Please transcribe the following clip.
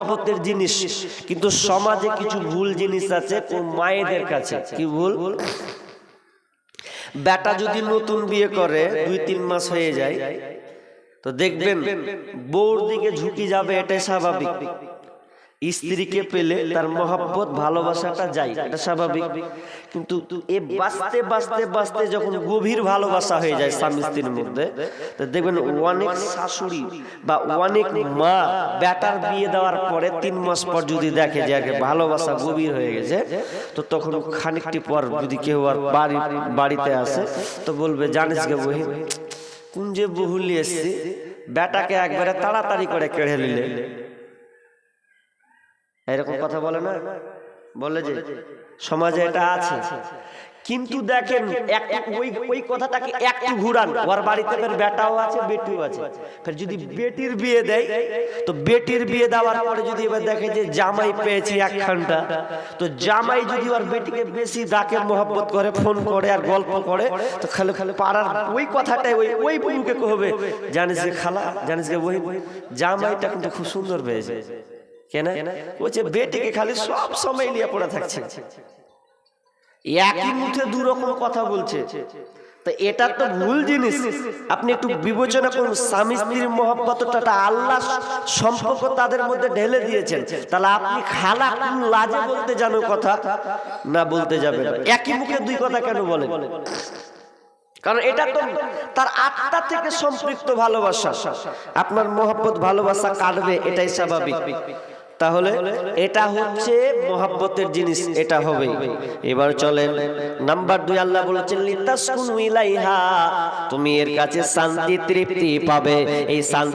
মহব্বতের জিনিস। কিন্তু সমাজে কিছু ভুল জিনিস আছে মায়েদের কাছে। কি ভুল? বেটা যদি নতুন বিয়ে করে, দুই, তিন মাস হয়ে যায়, তো দেখবেন, বউর দিকে ঝুঁকি যাবে, এটাই স্বাভাবিক। স্ত্রীকে পেলে তার মহাব্বত, ভালোবাসাটা যায়, এটা স্বাভাবিক। কিন্তু এ বাঁচতে বাঁচতে বাঁচতে যখন গভীর ভালোবাসা হয়ে যায় স্বামী স্ত্রীর মধ্যে দেখবেন অনেক শাশুড়ি বা অনেক মা বেটার বিয়ে দেওয়ার পরে তিন মাস পর যদি দেখে যে আগে ভালোবাসা গভীর হয়ে গেছে, তো তখন খানিকটি পর যদি কেউ আর বাড়ি, বাড়িতে আসে, তো বলবে, জানিস গে বহি, কোন যে বহুলি এসছে? বেটাকে একবারে তাড়াতাড়ি করে কেড়ে নিলে এরকম কথা বলে না বলে যে সমাজে এটা আছে। কিন্তু দেখেন এক- ওই ওই কথাটাকে একটু ঘুরান। ওর বাড়িতে ফের বেটাও আছে বেটিও আছে। ফের যদি বেটির বিয়ে দেয় তো বেটির বিয়ে দেওয়ার পরে যদি এবার দেখে যে জামাই পেয়েছে এক ঘণ্টা তো জামাই যদি ওর বেটিকে বেশি ডাকে মোহব্বত করে ফোন করে আর গল্প করে তো খালি খালি পাড়ার ওই কথাটাই ওই ওই বউকে কহবে জানিস যে খালা জানিস যে বই জামাইটা কিন্তু খুব সুন্দর পেয়েছে। কেন? বলছে বেটিকে খালি সব সময় নিয়ে পড়ে থাকছে। একই মুঠে দু রকম কথা বলছে। তো এটা তো ভুল জিনিস। আপনি একটু বিবেচনা করুন স্বামী স্ত্রীর মহব্বতটা আল্লাহ সম্পর্ক তাদের মধ্যে ঢেলে দিয়েছেন। তাহলে আপনি খালা কোন লাজে বলতে জানো কথা? না বলতে যাবে একই মুখে দুই কথা কেন বলেন? কারণ এটা তো তার আত্মা থেকে সম্পৃক্ত ভালোবাসা। আপনার মহব্বত ভালোবাসা কাটবে এটাই স্বাভাবিক। তাহলে এটা হচ্ছে মহাব্বতের জিনিস এটা হবে এবার চলেন নাম্বার দুই আল্লাহ বলেছেন লিতাসকুনু ইলাইহা তুমি এর কাছে শান্তি তৃপ্তি পাবে। এই শান্তি